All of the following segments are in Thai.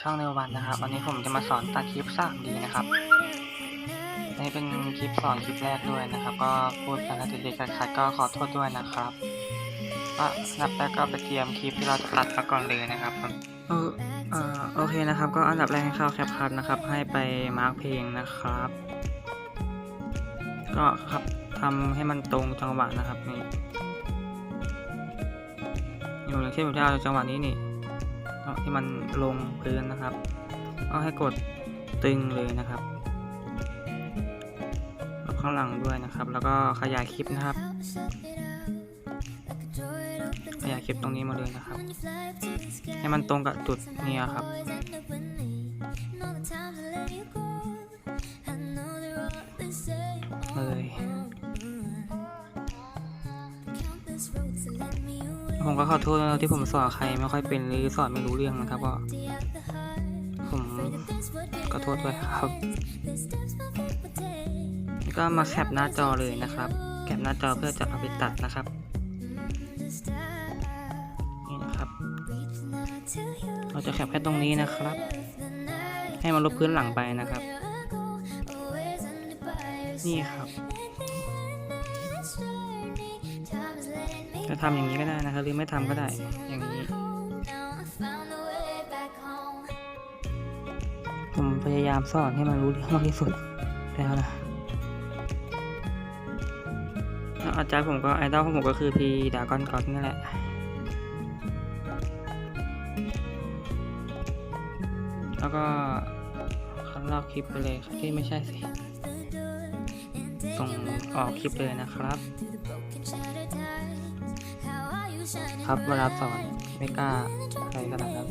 ช่องเนวันนะครับ วันนี้ผมจะมาสอนตัดคลิป 3D นะครับนี่เป็นคลิปสอนคลิปแรกด้วยนะครับ ก็พูดกันแล้วติดๆขัดๆก็ขอโทษด้วยนะครับก็อันดับแรกก็ไปเตรียมคลิปที่เราจะตัดมาก่อนเลยนะครับเออเออโอเคนะครับ ก็อันดับแรกให้เข้าแคปคัทนะครับ ให้ไปมาร์กเพลงนะครับ ก็ครับทำให้มันตรงจังหวะนะครับนี่อย่างเช่นผมจะเอาจังหวะนี้นี่ เอาให้มันลงพื้นนะครับก็ให้กดตึงเลยนะครับแล้วข้างหลังด้วยนะครับ แล้วก็ขยายคลิปนะครับ ขยายคลิปตรงนี้มาเลยนะครับ ให้มันตรงกับจุดนี้ครับ ผมก็ขอโทษนะที่ผมสอนใครไม่ค่อยเป็นหรือสอนไม่รู้เรื่องนะครับก็ผมขอโทษด้วยครับแล้วก็มาแคปหน้าจอเลยนะครับ แคปหน้าจอเพื่อจะเอาไปตัดนะครับนี่นะครับ เราจะแคปแค่ตรงนี้นะครับ ให้มันลบพื้นหลังไปนะครับ นี่ครับ จะทำอย่างนี้ก็ได้นะครับหรือไม่ทำก็ได้อย่างนี้ ผมพยายามสอนให้มันรู้เรื่องมากที่สุดแล้วนะอาจารย์ผมก็ไอดอลของผมก็คือพีดากอนกอตนี่แหละแล้วก็คัดลอกคลิปไปเลยที่ไม่ใช่สิส่งออกคลิปเลยนะครับ ครับเวลาสอนไม่กล้าใครขนาดนั้น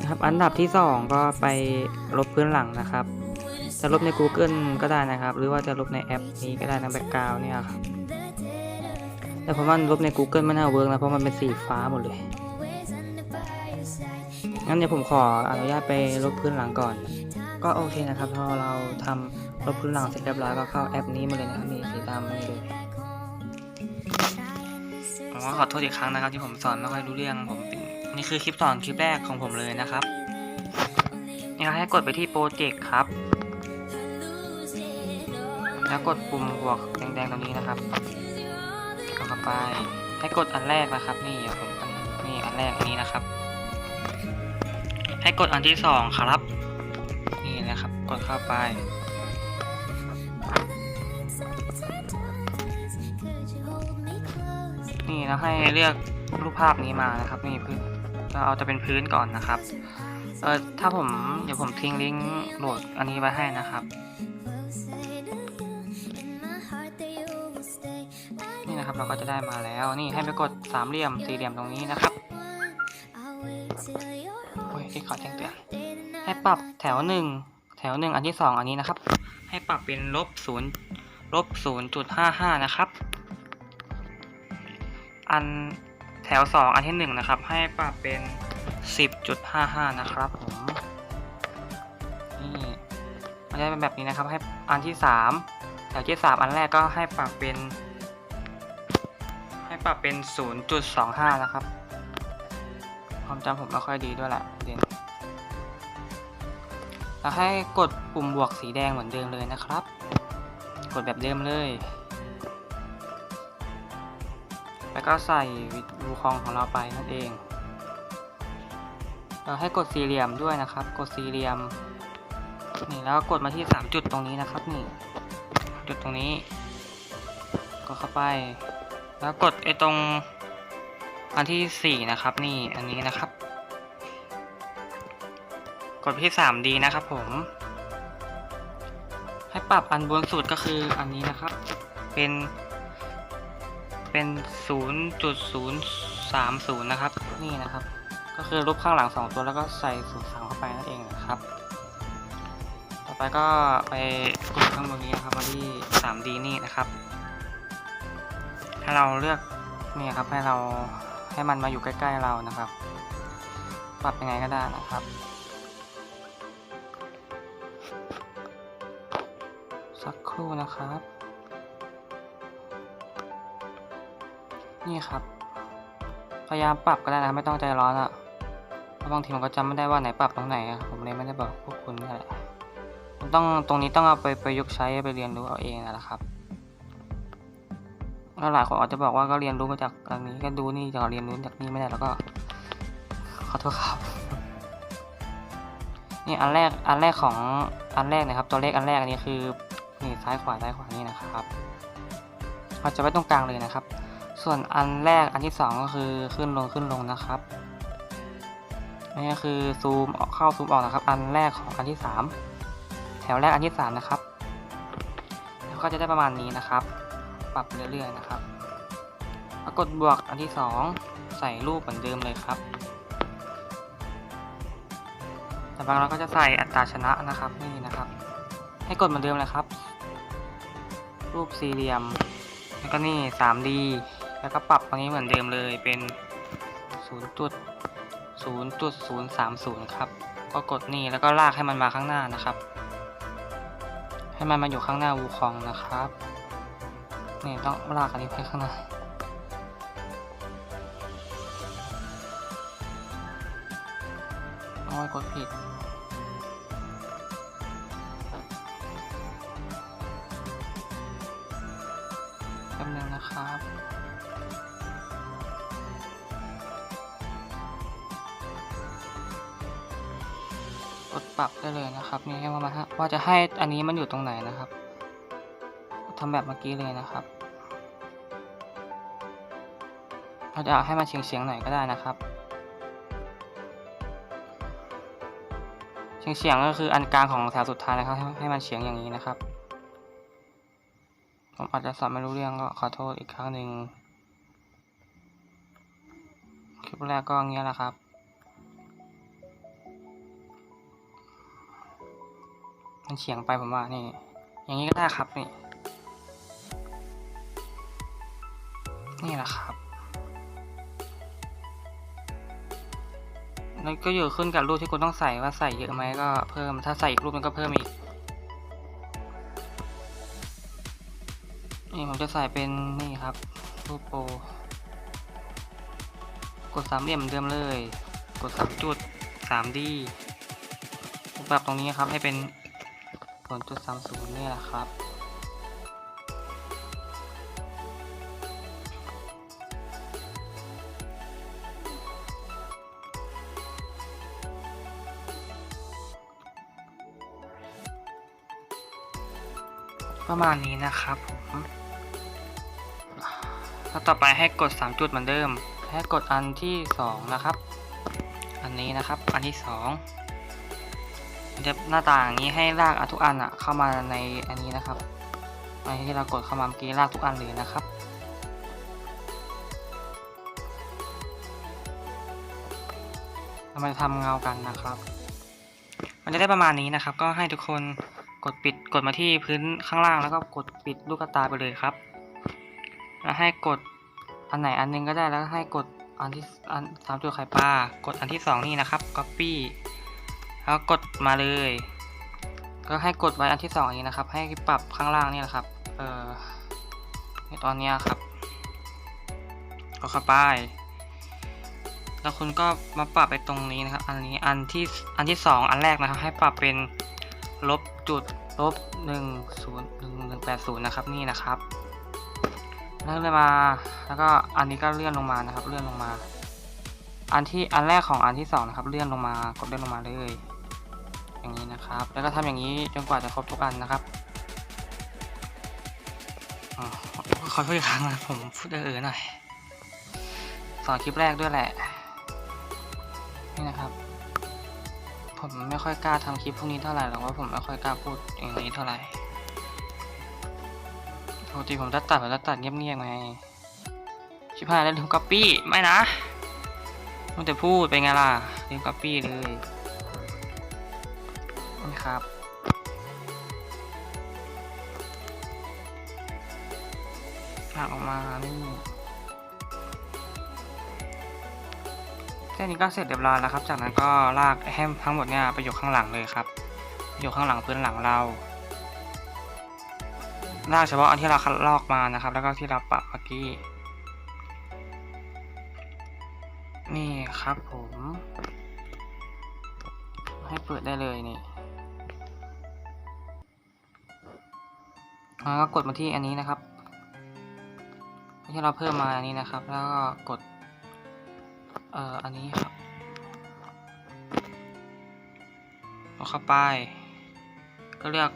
นะครับ อันดับที่สองก็ไปลบพื้นหลังนะครับ จะลบใน Google ก็ได้นะครับ หรือว่าจะลบในแอปนี้ก็ได้นะแบ็กกราวเนี่ยครับแต่ผมว่าลบใน Google ไม่น่าเวิร์กนะเพราะมันเป็นสีฟ้าหมดเลย งั้นเดี๋ยวผมขออนุญาตไปลบพื้นหลังก่อน ก็โอเคนะครับพอเราทำลบพื้นหลังเสร็จเรียบร้อยก็เข้าแอปนี้มาเลยนะครับนี่สีดำนี่เลย ผมก็ขอโทษอีกครั้งนะครับที่ผมสอนไม่ค่อยรู้เรื่องผมเป็นนี่คือคลิปสอนคลิปแรกของผมเลยนะครับนี่ครับให้กดไปที่โปรเจกต์ครับ แล้วกดปุ่มบวกแดงๆตรงนี้นะครับกดเข้าไปให้กดอันแรกนะครับ นี่ผมนี่อันแรกอันนี้นะครับ ให้กดอันที่สองครับ นี่นะครับ กดเข้าไป นี่แล้วให้เลือกรูปภาพนี้มานะครับ นี่พื้นเราเอาจะเป็นพื้นก่อนนะครับเออถ้าผมเดี๋ยวผมทิ้งลิงก์โหลดอันนี้ไว้ให้นะครับ นี่นะครับเราก็จะได้มาแล้วนี่ให้ไปกดสามเหลี่ยมสี่เหลี่ยมตรงนี้นะครับโอ้ยที่ขอแจ้งเตือนให้ปรับแถวหนึ่งแถวหนึ่งอันที่สองอันนี้นะครับ ให้ปรับเป็นลบศูนย์ลบศูนย์จุดห้าห้านะครับ อันแถวสองอันที่หนึ่งนะครับ ให้ปรับเป็นสิบจุดห้าห้านะครับผมนี่มันจะเป็นแบบนี้นะครับ ให้อันที่สามแถวที่สามอันแรกก็ให้ปรับเป็น ให้ปรับเป็นศูนย์จุดสองห้านะครับ ความจำผมไม่ค่อยดีด้วยแหละเด่นแล้วให้กดปุ่มบวกสีแดงเหมือนเดิมเลยนะครับ กดแบบเดิมเลย แล้วก็ใส่วิดูคองของเราไปนั่นเอง เราให้กดสี่เหลี่ยมด้วยนะครับ กดสี่เหลี่ยม นี่แล้วกดมาที่สามจุดตรงนี้นะครับนี่ จุดตรงนี้ กดเข้าไป แล้วกดไอ้ตรงอันที่สี่นะครับ นี่อันนี้นะครับ กดที่สามดีนะครับผม ให้ปรับอันบนสุดก็คืออันนี้นะครับ เป็น เป็น 0.030 นะครับ นี่นะครับ ก็คือรูปข้างหลัง 2 ตัวแล้วก็ใส่ศูนย์สามเข้าไปนั่นเองนะครับ ต่อไปก็ไปกดข้างบนนี้นะครับมาที่ 3D นี่นะครับ ให้เราเลือกนี่ครับให้เราให้มันมาอยู่ใกล้ๆเรานะครับ ปรับยังไงก็ได้นะครับสักครู่นะครับ นี่ครับ พยายามปรับก็ได้นะไม่ต้องใจร้อนอะเพราะบางทีมันก็จำไม่ได้ว่าไหนปรับตรงไหนอะผมเลยไม่ได้บอกพวกคุณนี่แหละมันต้องตรงนี้ต้องเอาไปประยุกต์ใช้ไปเรียนรู้เอาเองนั่นแหละครับแล้วหลายคนอาจจะบอกว่าก็เรียนรู้มาจากอันนี้ก็ดูนี่จากเรียนรู้จากนี่ไม่ได้แล้วก็ ขอโทษครับ นี่อันแรกอันแรกของอันแรกนะครับ ตัวเลขอันแรกอันนี้คือนี่ซ้ายขวาซ้ายขวานี่นะครับเราจะไว้ตรงกลางเลยนะครับ ส่วนอันแรกอันที่สองก็คือขึ้นลงขึ้นลงนะครับนี่ก็คือซูมออกเข้าซูมออกนะครับ อันแรกของอันที่สามแถวแรกอันที่สามนะครับแล้วก็จะได้ประมาณนี้นะครับ ปรับเรื่อยๆนะครับกฏบวกอันที่สองใส่รูปเหมือนเดิมเลยครับแต่อไปเราก็จะใส่อัตราชนะนะครับนี่นะครับ ให้กดเหมือนเดิมเลยครับ รูปสี่เหลี่ยมแล้วก็นี่ 3D แล้วก็ปรับตรงนี้เหมือนเดิมเลยเป็น0.0.030 ครับ ก็กดนี่แล้วก็ลากให้มันมาข้างหน้านะครับ ให้มันมาอยู่ข้างหน้าวูคองนะครับ นี่ต้องลากอันนี้ไปข้างหน้าโอ้ยกดผิด ปรับได้เลยนะครับนี่ให้ว่ามาฮะว่าจะให้อันนี้มันอยู่ตรงไหนนะครับทำแบบเมื่อกี้เลยนะครับเราจะาให้มันเฉียงเฉียงๆหน่อยก็ได้นะครับ เฉียงเฉียงๆก็คืออันกลางของแถวสุดท้ายนะครับให้ให้มันเฉียงอย่างนี้นะครับ ผมอาจจะสอนไม่รู้เรื่องก็ขอโทษอีกครั้งหนึ่งคลิปแรกก็อย่างเงี้ยแหละครับ มันเฉียงไปผมว่านี่ อย่างนี้ก็ได้ครับนี่ นี่แหละครับ แล้วก็อยู่ขึ้นกับรูปที่คุณต้องใส่ว่าใส่เยอะไหมก็เพิ่ม ถ้าใส่อีกรูปมันก็เพิ่มอีก นี่ผมจะใส่เป็นนี่ครับ รูปโปรกดสามเหลี่ยมเหมือนเดิมเลย กดสามจุดสามดีปรับตรงนี้ครับให้เป็น ผลจุดสามศูนย์นี่แหละครับ ประมาณนี้นะครับผมแล้วต่อไปให้กด 3 จุดเหมือนเดิม ให้กดอันที่ 2 นะครับ อันนี้นะครับ อันที่ 2 มันจะหน้าต่างนี้ให้ลากทุกอันอะเข้ามาในอันนี้นะครับอันที่เรากดเข้ามาเมื่อกี้ลากทุกอันเลยนะครับเรามาทำเงากันนะครับ มันจะได้ประมาณนี้นะครับ ก็ให้ทุกคนกดปิดกดมาที่พื้นข้างล่างแล้วก็กดปิดลูกตาไปเลยครับ แล้วให้กดอันไหนอันหนึงก็ได้แล้วให้กดอันที่อันสามจุดไข่ปลากดอันที่สองนี่นะครับ copy แล้วกดมาเลย ก็ให้กดไว้อันที่สองนี้นะครับ ให้ปรับข้างล่างนี่แหละครับ เออในตอนนี้ครับก็เข้าไป แล้วคุณก็มาปรับไปตรงนี้นะครับ อันนี้อันที่อันที่สองอันแรกนะครับ ให้ปรับเป็นลบจุดลบหนึ่งศูนย์หนึ่งหนึ่งแปดศูนย์นะครับนี่นะครับแล้วเลยมา แล้วก็อันนี้ก็เลื่อนลงมานะครับ เลื่อนลงมา อันที่อันแรกของอันที่สองนะครับ เลื่อนลงมากดเลื่อนลงมาเลย อย่างนี้นะครับ แล้วก็ทำอย่างนี้จนกว่าจะครบทุกอันนะครับอ๋อขอโทษอีกครั้งนะผมพูดเออๆหน่อยสอนคลิปแรกด้วยแหละ นี่นะครับ ผมไม่ค่อยกล้าทำคลิปพวกนี้เท่าไหร่หรอกว่าผมไม่ค่อยกล้าพูดอย่างนี้เท่าไหร่ปกติผมจะตัดผมจะตัดเงียบๆไงชิบหายแล้วลืมก๊อปปี้ไม่นะมันแต่พูดเป็นไงล่ะลืมก๊อปปี้เลย ครับหักออกมานี่แค่นี้ก็เสร็จเรียบร้อยแล้วครับ จากนั้นก็ลากให้ทั้งหมดเนี่ยไปอยู่ข้างหลังเลยครับ อยู่ข้างหลังพื้นหลังเรา ลากเฉพาะอันที่เราคัดลอกมานะครับ แล้วก็ที่เราปรับเมื่อกี้ นี่ครับผม ให้เปิดได้เลยนี่ แล้วก็กดมาที่อันนี้นะครับที่เราเพิ่มมาอันนี้นะครับ แล้วก็กดเอ่ออันนี้ครับเข้าไป ก็เลือก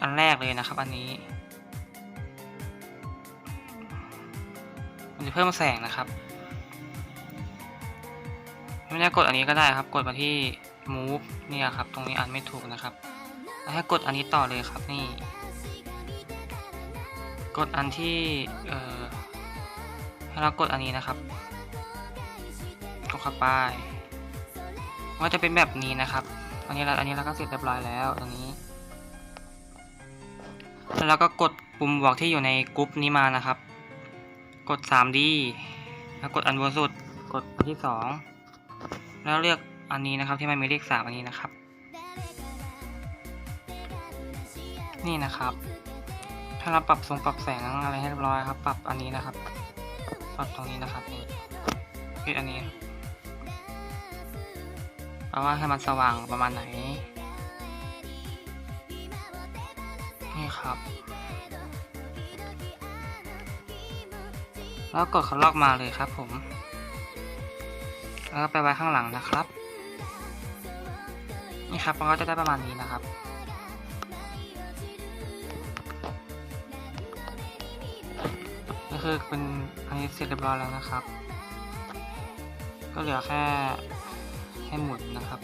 อันแรกเลยนะครับ อันนี้มันจะเพิ่มแสงนะครับไม่ได้กดอันนี้ก็ได้ครับ กดมาที่ move เนี่ยครับ ตรงนี้อ่านไม่ถูกนะครับ ให้กดอันนี้ต่อเลยครับนี่ กดอันที่เออให้เรากดอันนี้นะครับกดเข้าไปว่าจะเป็นแบบนี้นะครับอันนี้เราอันนี้เราก็เสร็จเรียบร้อยแล้วตรงนี้ แล้วเราก็กดปุ่มบวกที่อยู่ในกรุ๊ปนี้มานะครับ กด 3D แล้วกดอันบนสุดกดที่ 2 แล้วเลือกอันนี้นะครับที่มันมีเลข3อันนี้นะครับ นี่นะครับ ถ้าเราปรับทรงปรับแสงอะไรให้เรียบร้อยครับ ปรับอันนี้นะครับ ปรับตรงนี้นะครับนี่คืออันนี้เพราว่าให้มันสว่างประมาณไหน นี่ครับ แล้วกดคันลอกมาเลยครับผม แล้วไปไว้ข้างหลังนะครับ นี่ครับมันก็จะได้ประมาณนี้นะครับ คือเป็นอันนี้เสร็จเรียบร้อยแล้วนะครับ ก็เหลือแค่ให้หมุนนะครับ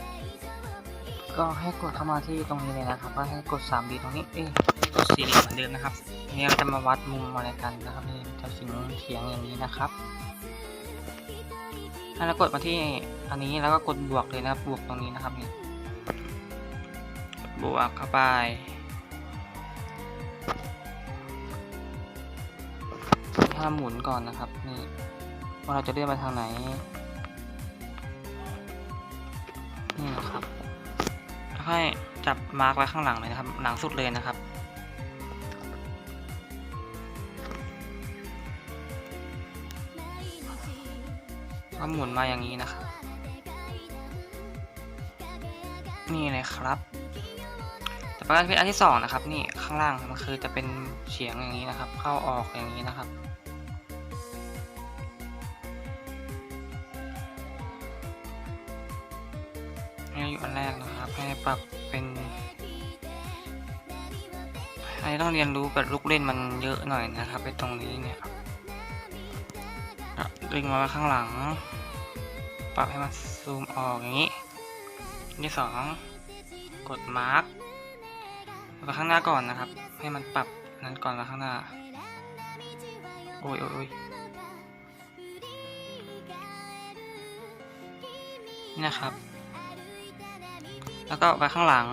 ก็ให้กดเข้ามาที่ตรงนี้เลยนะครับก็ให้กด 3D ตรงนี้เอ้ยกดสี่เหลี่ยมเหมือนเดิมนะครับนนี้เราจะมาวัดมุมอะไรกันนะครับนี่จะสิงเฉียงอย่างนี้นะครับให้เรากดมาที่อันนี้แล้วก็กดบวกเลยนะครับบวกตรงนี้นะครับนี่บวกเข้าไป ถ้าหมุนก่อนนะครับนี่ว่าเราจะเลื่อนไปทางไหนนี่นะครับให้จับมาร์กไว้ข้างหลังเลยนะครับ หลังสุดเลยนะครับก็หมุนมาอย่างนี้นะครับ นี่เลยครับแต่ประการเป็นอันที่สองนะครับ นี่ข้างล่างมันคือจะเป็นเฉียงอย่างนี้นะครับ เข้าออกอย่างนี้นะครับ ต้องเรียนรู้กับลูกเล่นมันเยอะหน่อยนะครับไปตรงนี้เนี่ยอะดึงมาข้างหลัง ปรับให้มันซูมออกอย่างนี้นที่สองกดมาร์กไปข้างหน้าก่อนนะครับ ให้มันปรับนั้นก่อนมาข้างหน้า โอ้ยโอ้ยโอ้ยนี่นะครับ แล้วก็ไปข้างหลัง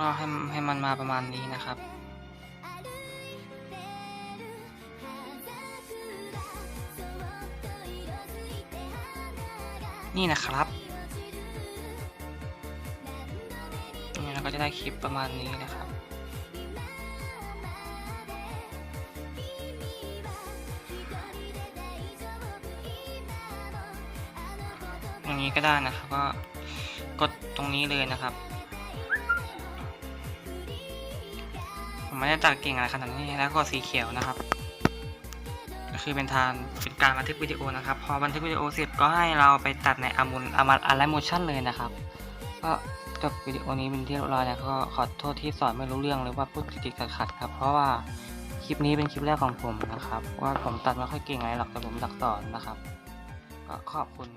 ก็ให้ให้มันมาประมาณนี้นะครับ นี่นะครับนี่เราก็จะได้คลิปประมาณนี้นะครับอย่างนี้ก็ได้นะครับก็กดตรงนี้เลยนะครับ ไม่ได้ตัดเก่งอะไรขนาดนี้แล้วก็สีเขียวนะครับ ก็คือเป็นทางเป็นการบันทึกวิดีโอนะครับ พอบันทึกวิดีโอเสร็จก็ให้เราไปตัดในอามุนอามาอะไรโมชั่นเลยนะครับ ก็จบวิดีโอนี้เป็นที่เรียบร้อยแล้วก็ขอโทษที่สอนไม่รู้เรื่องหรือว่าพูดติดขัดๆครับ เพราะว่าคลิปนี้เป็นคลิปแรกของผมนะครับ ว่าผมตัดไม่ค่อยเก่งอะไรหรอกแต่ผมดักสอนนะครับ ก็ขอบคุณ